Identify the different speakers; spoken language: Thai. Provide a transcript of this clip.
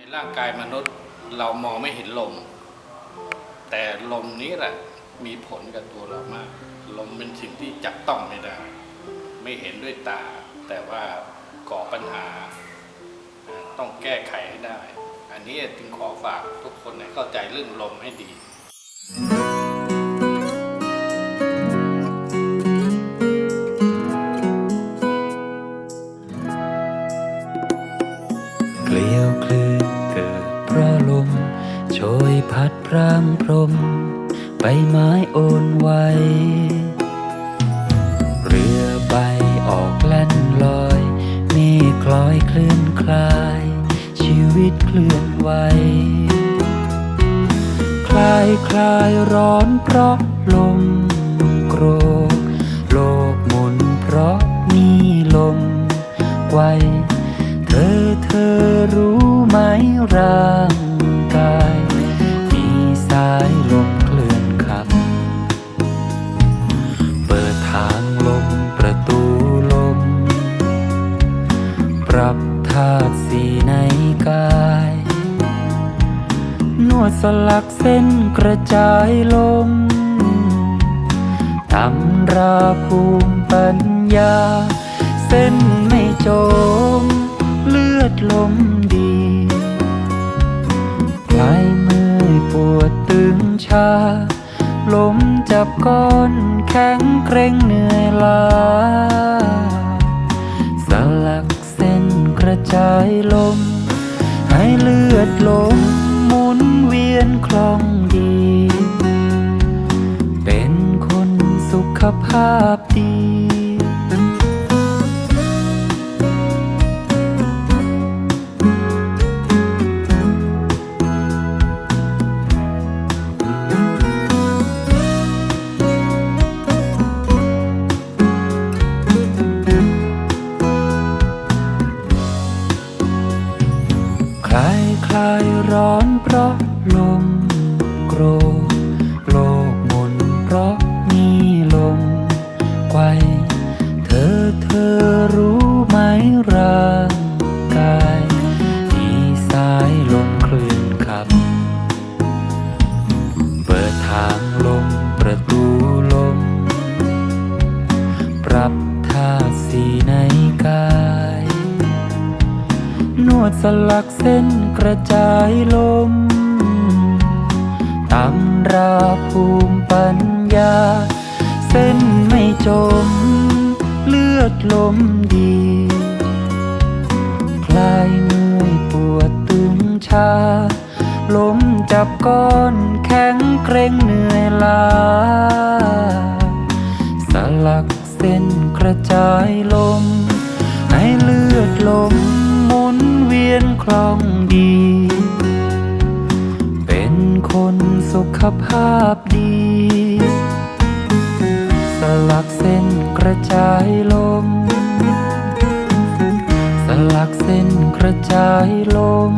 Speaker 1: ในร่างกายมนุษย์เรามองไม่เห็นลม แต่ลมนี้แหละมีผลกับตัวเรามาก ลมเป็นสิ่งที่จับต้องไม่ได้ ไม่เห็นด้วยตา แต่ว่าก่อปัญหา ต้องแก้ไขให้ได้ อันนี้จึงขอฝากทุกคนให้เข้าใจเรื่องลมให้ดี
Speaker 2: เชยพัดพรางพรม ใบไม้โอนไหวเรือใบออกแล่นลอยเมฆคล้อยคลื่นคลาย ชีวิตเคลื่อนไหวคลายคลายร้อนเพราะลมโกรก โลกหมุนเพราะมีลมไกวเธอเธอรู้ไหมร่างางลมประตูลม ปรับธาตุสีในกาย นวดสลักเส้นกระจายลมตำราภูมิปัญญา เส้นไม่จม เลือดลม ลมจับก้อนแข็งเกร็งเหนื่อยล้าสลักเส้นกระจายลม ให้เลือดลมหมุนเวียนคล่องดี เป็นคนสุขภาพดี เพราะลมโกรธโลกหมุนเพราะมีลมไกวเธอเธอรู้ไหมร่างกายมีสายลมคลื่นขับ เปิดทางลมประตูลม ปรับธาสีในกาย นวดสลักเส้นกระจายลมตำราภูมิปัญญา เส้นไม่จม เลือดลมดี คลายเมื่อยปวดตึงชา ลมจับก้อนแข็งเกร็งเหนื่อยล้าสลักเส้นกระจายลม ขภาพดี สลักเส้นกระจายลม สลักเส้นกระจายลม